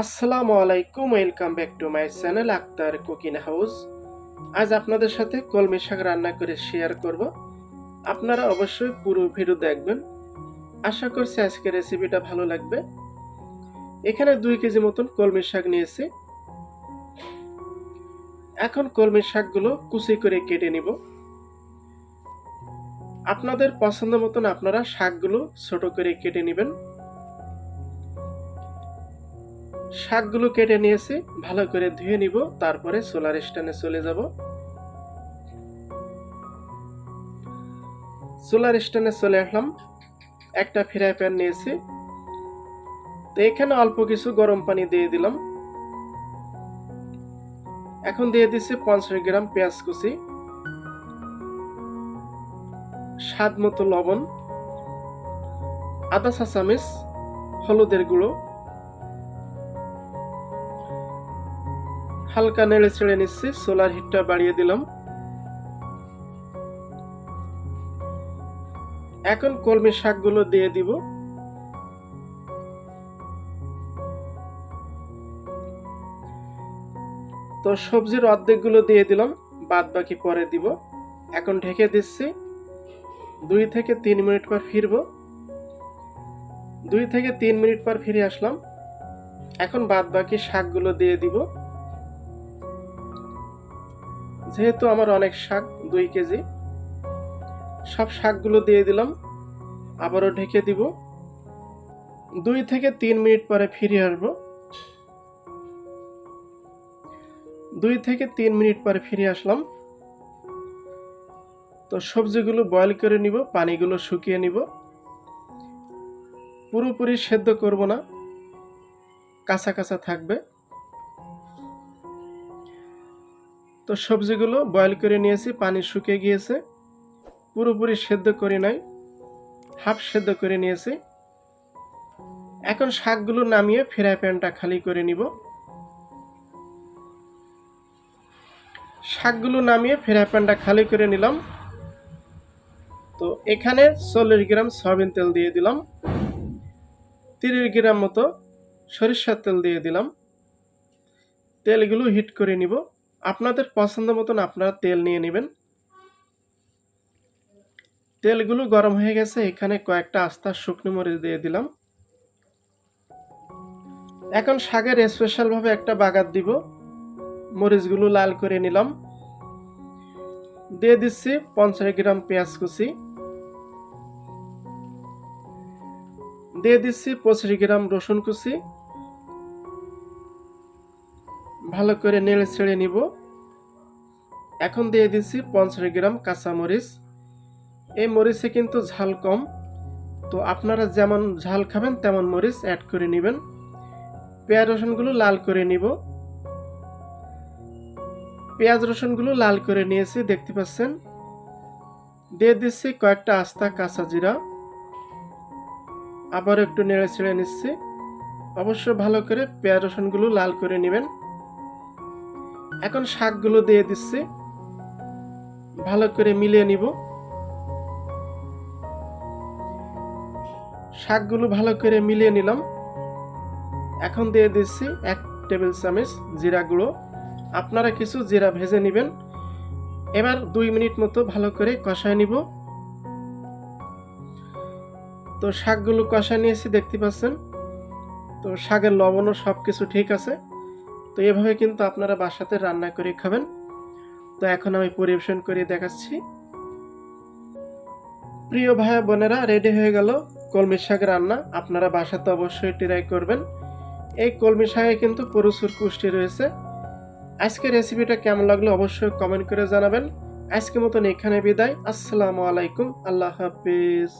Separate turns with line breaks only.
আসসালামু আলাইকুম, welcome back to my channel Akhtar cooking house. আজ আপনাদের সাথে কলমি শাক রান্না করে শেয়ার করব। আপনারা অবশ্যই পুরো ভিডিও দেখবেন। আশা করছি আজকে রেসিপিটা ভালো লাগবে। এখানে দুই কেজি মতন কলমি শাক নিয়েছি। এখন কলমি শাকগুলো কুচি করে কেটে নিব। আপনাদের পছন্দ মতন আপনারা শাকগুলো ছোট করে কেটে নেবেন। শাকগুলো কেটে নিয়েছি, ভালো করে ধুয়ে নিব, তারপরে সোলার স্ট্যান্ডে চলে যাব। সোলার স্ট্যান্ডে চলে আসলাম, একটা ফ্রাই প্যান নিয়েছি। তো এখানে অল্প কিছু গরম পানি দিয়ে দিলাম। এখন দিয়ে দিচ্ছি পঞ্চাশ গ্রাম পেঁয়াজ কুচি, স্বাদ মতো লবণ, আদা চা হলুদের গুঁড়ো হালকা নেড়ে ছেড়ে নিচ্ছি সোলার হিটটা বাড়িয়ে দিলাম। এখন কলমি শাকগুলো দিয়ে দিব। তো সবজির অর্ধেকগুলো দিয়ে দিলাম, বাদ বাকি পরে দিব। এখন ঢেকে দিচ্ছি, দুই থেকে তিন মিনিট পর ফিরবো। দুই থেকে তিন মিনিট পর ফিরে আসলাম। এখন বাদ বাকি শাকগুলো দিয়ে দিব। যেহেতু আমার অনেক শাক, দুই কেজি, সব শাকগুলো দিয়ে দিলাম। আবারও ঢেকে দিব। দুই থেকে তিন মিনিট পরে ফিরে আসব। দুই থেকে তিন মিনিট পরে ফিরে আসলাম। তো সবজিগুলো বয়েল করে নিব, পানিগুলো শুকিয়ে নিব। পুরোপুরি সেদ্ধ করব না। কাঁচা কাঁচা থাকবে। তো সবজিগুলো বয়েল করে নিয়েছি, পানি শুকিয়ে গিয়েছে। পুরোপুরি সেদ্ধ করে নাই হাফ সেদ্ধ করে নিয়েছি। এখন শাকগুলো নামিয়ে ফ্রাই প্যানটা খালি করে নিব। শাকগুলো নামিয়ে ফ্রাই প্যানটা খালি করে নিলাম। তো এখানে চল্লিশ গ্রাম সয়াবিন তেল দিয়ে দিলাম। তিরিশ গ্রাম মতো সরিষার তেল দিয়ে দিলাম। তেলগুলো হিট করে নিব। আপনাদের পছন্দ মতন আপনারা তেল নিয়ে নেবেন। তেলগুলো গরম হয়ে গেছে, এখানে কয়েকটা আস্তা শুকনো মরিচ দিয়ে দিলাম। এখন শাকের স্পেশালভাবে একটা বাগাত দিব। মরিচগুলো লাল করে নিলাম। দিয়ে দিচ্ছি পঞ্চাশ গ্রাম পেঁয়াজ কুচি। দিয়ে দিচ্ছি পঁচিশ গ্রাম রসুন কুচি। ভালো করে নেড়ে ছেড়ে নিব। এখন দিয়ে দিচ্ছি পঞ্চাশ গ্রাম কাঁচা মরিচ। এই মরিচে কিন্তু ঝাল কম। তো আপনারা যেমন ঝাল খাবেন তেমন মরিচ অ্যাড করে নেবেন। পেঁয়াজ রসুনগুলো লাল করে নিব। পেঁয়াজ রসুনগুলো লাল করে নিয়েছি, দেখতে পাচ্ছেন। দিয়ে দিচ্ছি কয়েকটা আস্তা কাঁচা জিরা। আবার একটু নেড়ে ছেড়ে নিচ্ছি। অবশ্য ভালো করে পেঁয়াজ রসুনগুলো লাল করে নেবেন। এখন শাকগুলো দিয়ে দিচ্ছি। ভালো করে মিলিয়ে নিব। শাকগুলো ভালো করে মিলিয়ে নিলাম। এখন দিয়ে দিচ্ছি এক টেবিল চামচ জিরা গুঁড়ো। আপনারা কিছু জিরা ভেজে নেবেন। এবার দুই মিনিট মতো ভালো করে কষায় নিব। তো শাকগুলো কষায় নিয়েছি, দেখতে পাচ্ছেন? তো শাকের লবণও সব কিছু ঠিক আছে। তো এভাবে কিন্তু আপনারা বাসাতে রান্না করে খাবেন। তো এখন আমি পরিবেশন করে দেখাচ্ছি। প্রিয় ভাই বোনেরা রেডি হয়ে গেল কলমি শাক রান্না। আপনারা বাসাতে অবশ্যই ট্রাই করবেন। এই কলমি শাকে কিন্তু প্রচুর পুষ্টি রয়েছে। আজকের রেসিপিটা কেমন লাগল অবশ্যই কমেন্ট করে জানাবেন। আজকের মতন এখানে বিদায়। আসসালামু আলাইকুম। আল্লাহ হাফিজ।